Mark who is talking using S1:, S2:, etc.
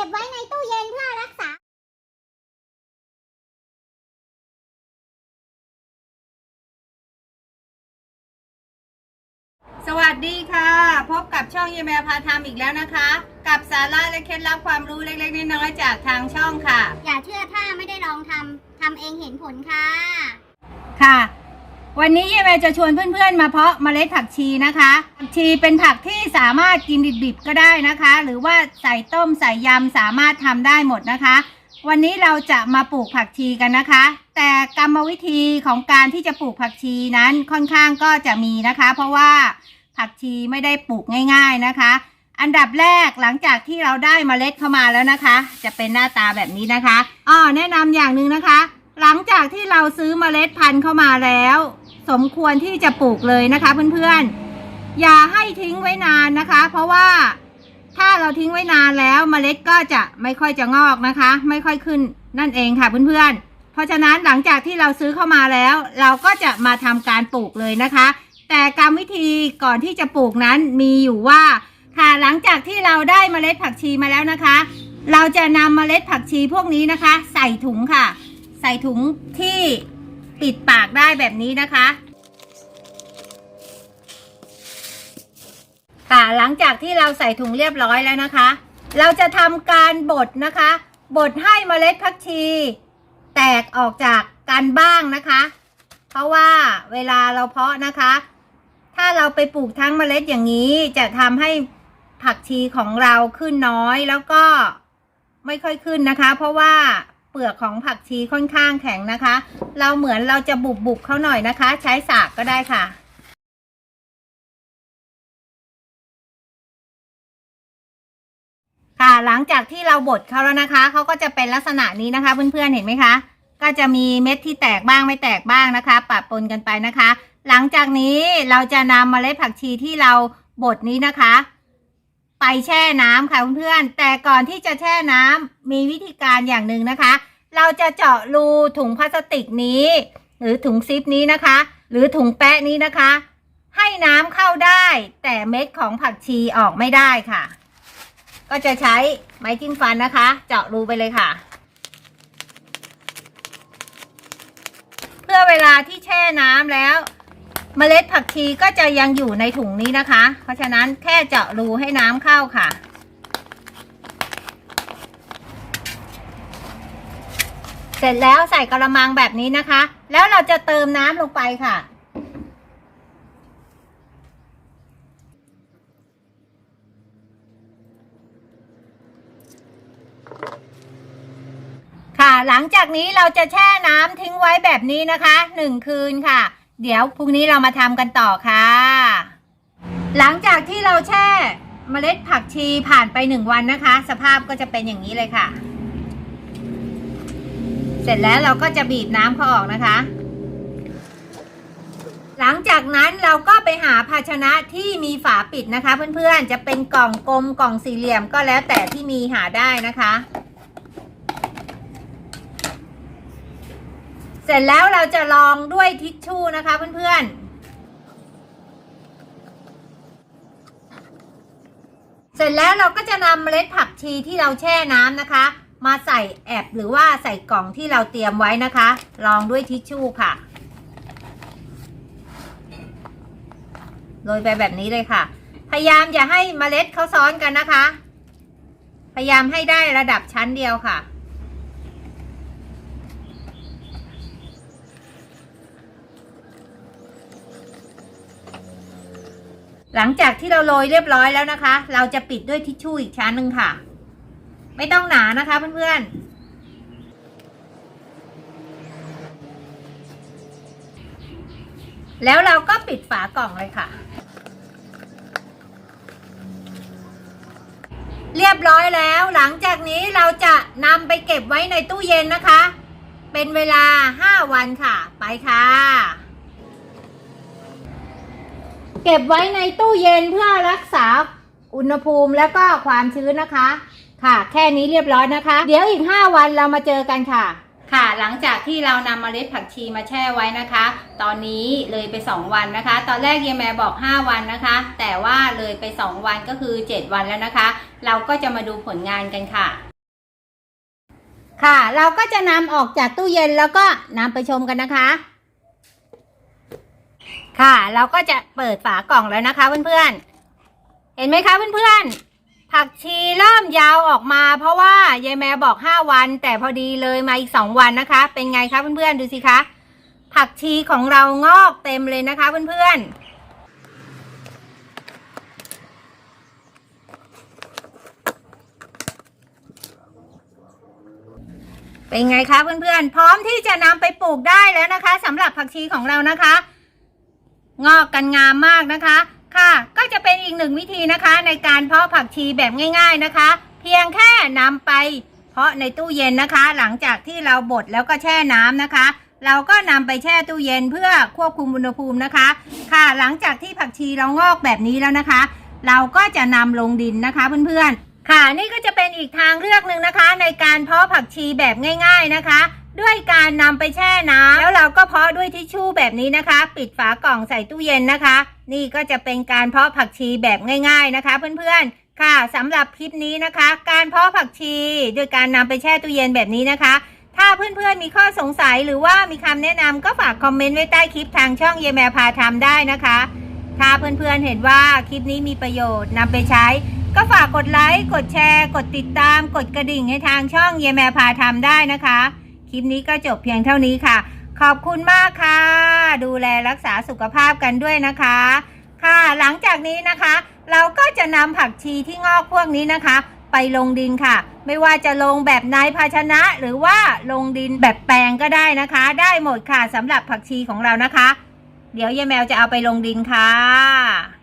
S1: ก็บไว้ในตู้เย็นเพื่อรักษา
S2: สวัสดีค่ะ พบกับช่องเยแมพาทำอีกแล้วนะคะ กับสาระและเคล็ดลับความรู้เล็กๆน้อยๆจากทางช่องค่ะ
S1: อย่าเชื่อถ้าไม่ได้ลองทำทำเองเห็นผลค่ะ
S2: ค่ะ วันนี้เยแมจะชวนเพื่อนๆมาเพาะเมล็ดผักชีนะคะผักชีเป็นผักที่สามารถกินดิบๆก็ได้นะคะ หรือว่าใส่ต้มใส่ยำสามารถทำได้หมดนะคะ วันนี้เราจะมาปลูกผักชีกันนะคะ แต่กรรมวิธีของการที่จะปลูกผักชีนั้นค่อนข้างก็จะมีนะคะ เพราะว่าผักชีไม่ได้ปลูกง่าย ๆนะคะ อันดับแรกหลังจากที่เราได้เมล็ดเข้ามาแล้วนะคะ จะเป็นหน้าตาแบบนี้นะคะอ้อแนะนำอย่างหนึ่งนะคะ หลังจากที่เราซื้อเมล็ดพันธุ์เข้ามาแล้ว สมควรที่จะปลูกเลยนะคะเพื่อนๆ อย่าให้ทิ้งไว้นานนะคะ เพราะว่าถ้าเราทิ้งไว้นานแล้วเมล็ดก็จะไม่ค่อยจะงอกนะคะ ไม่ค่อยขึ้นนั่นเองค่ะเพื่อนๆ เพราะฉะนั้นหลังจากที่เราซื้อเข้ามาแล้ว เราก็จะมาทำการปลูกเลยนะคะ แต่กรรมวิธีก่อนที่จะปลูกนั้นมีอยู่ว่าค่ะหลังจากที่เราได้เมล็ดผักชีมาแล้วนะคะ เราจะนำเมล็ดผักชีพวกนี้นะคะ ใส่ถุงค่ะ ใส่ถุงที่ ปิดปากได้แบบนี้นะคะค่ะหลังจากที่เราใส่ถุงเรียบร้อยแล้วนะคะ เราจะทำการบดนะคะ บดให้เมล็ดผักชี แตกออกจากกันบ้างนะคะ เพราะว่าเวลาเราเพาะนะคะ ถ้าเราไปปลูกทั้งเมล็ดอย่างนี้จะทำให้ผักชีของเราขึ้นน้อยแล้วก็ไม่ค่อยขึ้นนะคะ เพราะว่า เปลือกของผักชีค่อนข้างแข็งนะคะ เราเหมือนเราจะบุบบุบๆเขาหน่อยนะคะ ใช้สากก็ได้ค่ะ ค่ะหลังจากที่เราบดเขาแล้วนะคะเขาก็จะเป็นลักษณะนี้นะคะเพื่อนๆเห็นไหมคะ ก็จะมีเม็ดที่แตกบ้างไม่แตกบ้างนะคะปะปนกันไปนะคะ หลังจากนี้เราจะนำเมล็ดผักชีที่เราบดนี้นะคะ ไปแช่น้ำค่ะเพื่อนๆแต่ก่อนที่จะแช่น้ำมีวิธีการอย่างหนึ่งนะคะ เราจะเจาะรูถุงพลาสติกนี้ หรือถุงซิปนี้นะคะ หรือถุงแปะนี้นะคะ ให้น้ำเข้าได้ แต่เม็ดของผักชีออกไม่ได้ค่ะ ก็จะใช้ไม้จิ้มฟันนะคะ เจาะรูไปเลยค่ะ เพื่อเวลาที่แช่น้ำแล้ว เมล็ดผักชีก็จะยังอยู่ในถุงนี้นะคะ เพราะฉะนั้นแค่เจาะรูให้น้ำเข้าค่ะ เสร็จแล้วใส่กระมังแบบนี้นะคะ แล้วเราจะเติมน้ำลงไปค่ะ ค่ะหลังจากนี้เราจะแช่น้ำทิ้งไว้แบบนี้นะคะหนึ่งคืนค่ะ เดี๋ยวพรุ่งนี้เรามาทำกันต่อค่ะ หลังจากที่เราแช่เมล็ดผักชีผ่านไปหนึ่งวันนะคะ สภาพก็จะเป็นอย่างนี้เลยค่ะ เสร็จแล้วเราก็จะบีบน้ำเขาออกนะคะ หลังจากนั้นเราก็ไปหาภาชนะที่มีฝาปิดนะคะ เพื่อนๆ จะเป็นกล่องกลมกล่องสี่เหลี่ยมก็แล้วแต่ที่มีหาได้นะคะ สร็จแล้วเราจะลองด้วยทิชชู่นะคะเพื่อนๆ เสร็จแล้วเราก็จะนำเมล็ดผักชีที่เราแช่น้ำนะคะ มาใส่แอบหรือว่าใส่กล่องที่เราเตรียมไว้นะคะ ลองด้วยทิชชู่ค่ะ โรยไปแบบนี้เลยค่ะ พยายามอย่าให้เมล็ดเขาซ้อนกันนะคะ พยายามให้ได้ระดับชั้นเดียวค่ะ หลังจากที่เราโรยเรียบร้อยแล้วนะคะ เราจะปิดด้วยทิชชู่อีกชั้นหนึ่งค่ะ ไม่ต้องหนานะคะเพื่อนๆ แล้วเราก็ปิดฝากล่องเลยค่ะ เรียบร้อยแล้วหลังจากนี้เราจะนำไปเก็บไว้ในตู้เย็นนะคะ เป็นเวลา 5 วันค่ะ ไปค่ะ เก็บไว้ในตู้เย็นเพื่อรักษาอุณหภูมิและก็ความชื้นนะคะ ค่ะ แค่นี้เรียบร้อยนะคะ เดี๋ยวอีก 5 วันเรามาเจอกันค่ะ ค่ะ หลังจากที่เรานำเมล็ดผักชีมาแช่ไว้นะคะ ตอนนี้เลยไป 2 วันนะคะ ตอนแรกเยายแม่บอก 5 วันนะคะ แต่ว่าเลยไป 2 วันก็คือ 7 วันแล้วนะคะ เราก็จะมาดูผลงานกันค่ะ ค่ะ เราก็จะนำออกจากตู้เย็นแล้วก็นำไปชมกันนะคะ ค่ะ เราก็จะเปิดฝากล่องแล้วนะคะเพื่อนๆ เห็นไหมคะเพื่อนๆ ผักชีเริ่มยาวออกมา เพราะว่ายายแมวบอก5วัน แต่พอดีเลยมาอีก2วันนะคะ เป็นไงคะเพื่อนๆ ดูสิคะ ผักชีของเรางอกเต็มเลยนะคะเพื่อนๆเป็นไงคะเพื่อนๆ พร้อมที่จะนำไปปลูกได้แล้วนะคะสำหรับผักชีของเรานะคะ งอกกันงามมากนะคะ ค่ะก็จะเป็นอีกหนึ่งวิธีนะคะในการเพาะผักชีแบบง่าย ๆนะคะ เพียงแค่นำไป เพาะในตู้เย็นนะคะ หลังจากที่เราบดแล้วก็แช่น้ำนะคะ เราก็นำไปแช่ตู้เย็นเพื่อควบคุมอุณหภูมินะคะ ค่ะหลังจากที่ผักชีเรางอกแบบนี้แล้วนะคะ เราก็จะนำลงดินนะคะเพื่อนๆค่ะนี่ก็จะเป็นอีกทางเลือกหนึ่งนะคะ ในการเพาะผักชีแบบง่าย ๆนะคะ ด้วยการนำไปแช่น้ำแล้วเราก็เพาะด้วยทิชชู่แบบนี้นะคะ ปิดฝากล่องใส่ตู้เย็นนะคะ นี่ก็จะเป็นการเพาะผักชีแบบง่าย ๆนะคะ เพื่อนๆ ค่ะสำหรับคลิปนี้นะคะ การเพาะผักชีโดยการนำไปแช่ตู้เย็นแบบนี้นะคะ ถ้าเพื่อนๆมีข้อสงสัยหรือว่ามีคำแนะนำก็ฝากคอมเมนต์ไว้ใต้คลิปทางช่องเยแมพาทำได้นะคะถ้าเพื่อนๆเห็นว่าคลิปนี้มีประโยชน์นำไปใช้ ก็ฝากกดไลค์กดแชร์ กดติดตาม กดกระดิ่งให้ทางช่องเยแมพาทำได้นะคะ คลิปนี้ก็จบเพียงเท่านี้ค่ะ ขอบคุณมากค่ะ ดูแลรักษาสุขภาพกันด้วยนะคะ ค่ะ หลังจากนี้นะคะ เราก็จะนำผักชีที่งอกพวกนี้นะคะ ไปลงดินค่ะ ไม่ว่าจะลงแบบในภาชนะ หรือว่าลงดินแบบแปลงก็ได้นะคะ ได้หมดค่ะสำหรับผักชีของเรานะคะ เดี๋ยวยายแมวจะเอาไปลงดินค่ะ